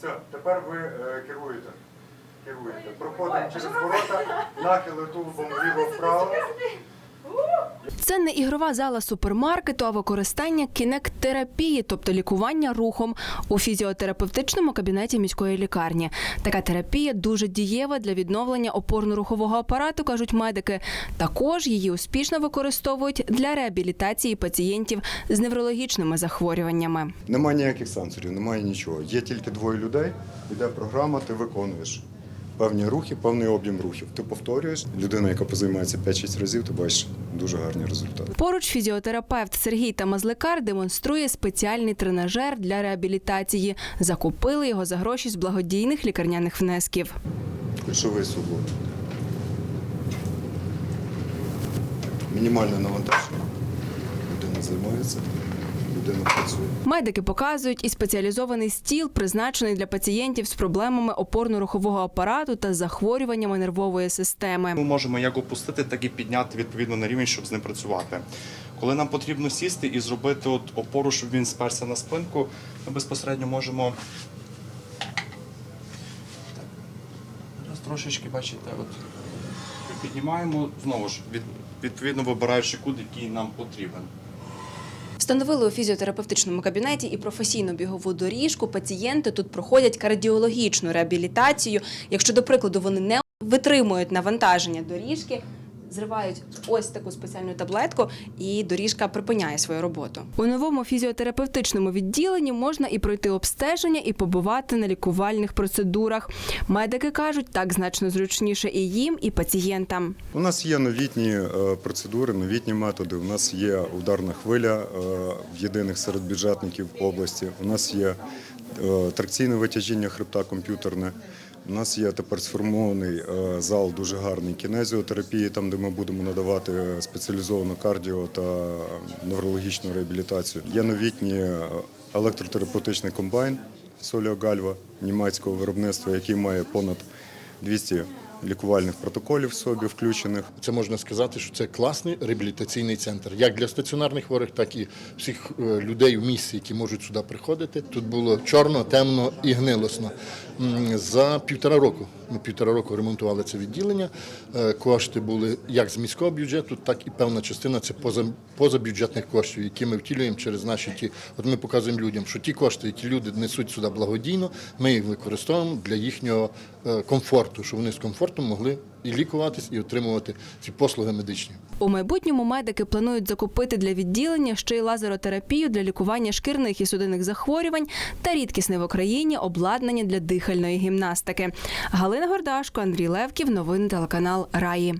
Все, тепер ви е, керуєте. Керуєте. Проходимо через ворота, нахили тулубом вліво-вправо. Це не ігрова зала супермаркету, а використання кінект-терапії, тобто лікування рухом у фізіотерапевтичному кабінеті міської лікарні. Така терапія дуже дієва для відновлення опорно-рухового апарату, кажуть медики. Також її успішно використовують для реабілітації пацієнтів з неврологічними захворюваннями. Немає ніяких сенсорів, немає нічого. Є тільки двоє людей, йде програма, ти виконуєш. Певні рухи, певний об'єм рухів. Ти повторюєш. Людина, яка позаймається 5-6 разів, ти бачиш дуже гарні результати. Поруч фізіотерапевт Сергій Тамазликар демонструє спеціальний тренажер для реабілітації. Закупили його за гроші з благодійних лікарняних внесків. Кульшовий суглоб. Мінімальне навантаження. Людина займається, людина працює. Медики показують і спеціалізований стіл, призначений для пацієнтів з проблемами опорно-рухового апарату та захворюваннями нервової системи. Ми можемо як опустити, так і підняти відповідно на рівень, щоб з ним працювати. Коли нам потрібно сісти і зробити от опору, щоб він сперся на спинку, ми безпосередньо можемо трошечки, бачите, от піднімаємо знову ж від, відповідно вибираючи кут, який нам потрібен. Встановили у фізіотерапевтичному кабінеті і професійну бігову доріжку. Пацієнти тут проходять кардіологічну реабілітацію. Якщо, до прикладу, вони не витримують навантаження доріжки. Зривають ось таку спеціальну таблетку, і доріжка припиняє свою роботу. У новому фізіотерапевтичному відділенні можна і пройти обстеження, і побувати на лікувальних процедурах. Медики кажуть, так значно зручніше і їм, і пацієнтам. У нас є новітні е, процедури, новітні методи. У нас є ударна хвиля е, в єдиних серед бюджетників області. У нас є е, тракційне витяжіння хребта комп'ютерне. У нас є тепер сформований е, зал дуже гарний кінезіотерапії, там де ми будемо надавати спеціалізовану кардіо та неврологічну реабілітацію. Є новітні е, електротерапевтичний комбайн Соліо Гальва німецького виробництва, який має понад 200 лікувальних протоколів собі включених. Це можна сказати, що це класний реабілітаційний центр, як для стаціонарних хворих, так і всіх е, людей у місті, які можуть сюди приходити. Тут було чорно, темно і гнилосно. За півтора року ми півтора року ремонтували це відділення. Е, Кошти були як з міського бюджету, так і певна частина це поза, позабюджетних коштів, які ми втілюємо через наші ті. От ми показуємо людям, що ті кошти, які люди несуть сюди благодійно, ми їх використовуємо для їхнього е, комфорту, щоб вони з комфортом могли і лікуватись, і отримувати ці послуги медичні. У майбутньому медики планують закупити для відділення ще й лазеротерапію для лікування шкірних і судинних захворювань та рідкісне в Україні обладнання для дихальної гімнастики. Галина Гордашко, Андрій Левків, новини телеканал Раї.